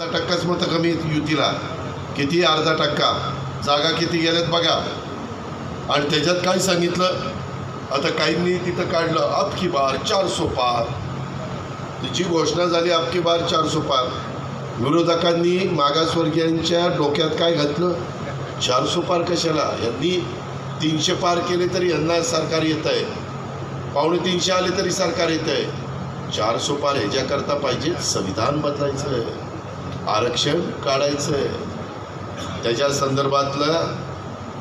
अर्धा टक्काच मतं कमी युतीला. किती अर्धा टक्का जागा किती गेल्यात बघा. आणि त्याच्यात काय सांगितलं? आता काहींनी तिथं काढलं अब की बार चार पार. तिची घोषणा झाली अब की बार चार पार. विरोधकांनी मागासवर्गीयांच्या डोक्यात काय घातलं? चार पार कशाला? यांनी तीनशे पार केले तरी यांना सरकार येत आहे पावणे तीनशे आले तरी सरकार येत आहे चारसो पार ह्याच्याकरता पाहिजे संविधान बदलायचं. आहे आरक्षण काढायचं आहे त्याच्या संदर्भातल्या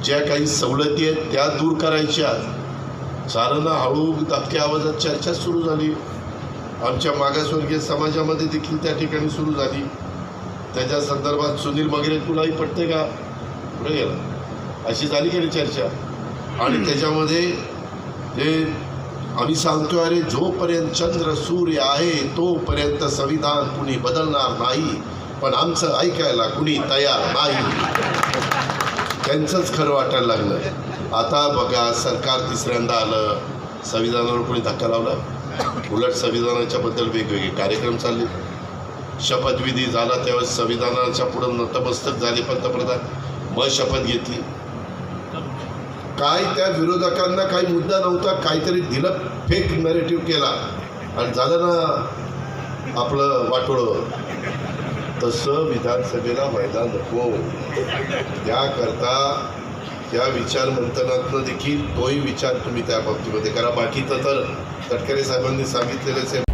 ज्या काही सवलती आहेत त्या दूर करायच्या. सारांना हळू दबक्या आवाजात चर्चा सुरू झाली. आमच्या मागासवर्गीय समाजामध्ये देखील त्या ठिकाणी सुरू झाली. त्याच्या संदर्भात सुनील मगरे तुलाही पटते का? पुढे गेला. अशी झाली गेली चर्चा. आणि त्याच्यामध्ये जे आम्ही सांगतो अरे जोपर्यंत चंद्र सूर्य आहे तोपर्यंत संविधान कुणी बदलणार नाही. पण आमचं ऐकायला कुणी तयार नाही. त्यांचंच खरं वाटायला लागलं. आता बघा सरकार तिसऱ्यांदा आलं. संविधानावर कोणी धक्का लावला? उलट संविधानाच्या बद्दल वेगवेगळे कार्यक्रम चालले. शपथविधी झाला त्यावेळेस संविधानाच्या पुढं नतमस्तक झाले पंतप्रधान. मग शपथ घेतली. काय त्या विरोधकांना काही मुद्दा नव्हता काहीतरी दिलं फेक नरेटिव्ह केला. आणि झालं ना आपलं वाटोळं. तसं विधानसभेला व्हायला नको. त्याकरता त्या विचार मंथनातनं देखील तोही विचार तुम्ही त्या बाबतीमध्ये करा. बाकीचं तर तटकरे साहेबांनी सांगितलेलंच आहे.